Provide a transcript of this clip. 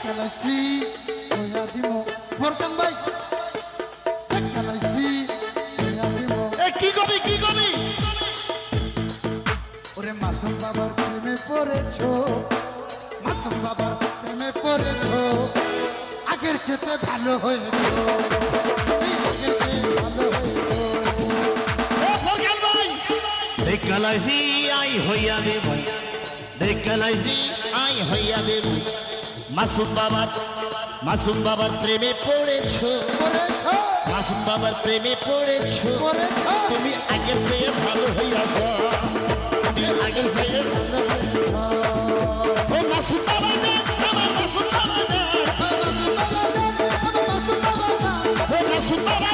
খেলাইছি কইয়া দিব ফরকান দিব এ কি কবি কি কবি ওরে মাসুম বাবার প্রেমে পড়েছো মাসুম বাবার প্রেমে পড়েছো আগের চেয়ে ভালো হয়েছো আগের চেয়ে ভালো দেখালাইছি আই হইয়া দেব দেখালাইছি আই হইয়া দেব মাসুম বাবার মাসুম বাবার প্রেমে পড়েছো। মাসুম বাবার প্রেমে পড়েছো। তুমি আগের চেয়ে ভালো হইয়াছ। তুমি আগের চেয়ে মাসুম বাবা মাসুম বাবা মাসুম বাবা মাসুম বাবা।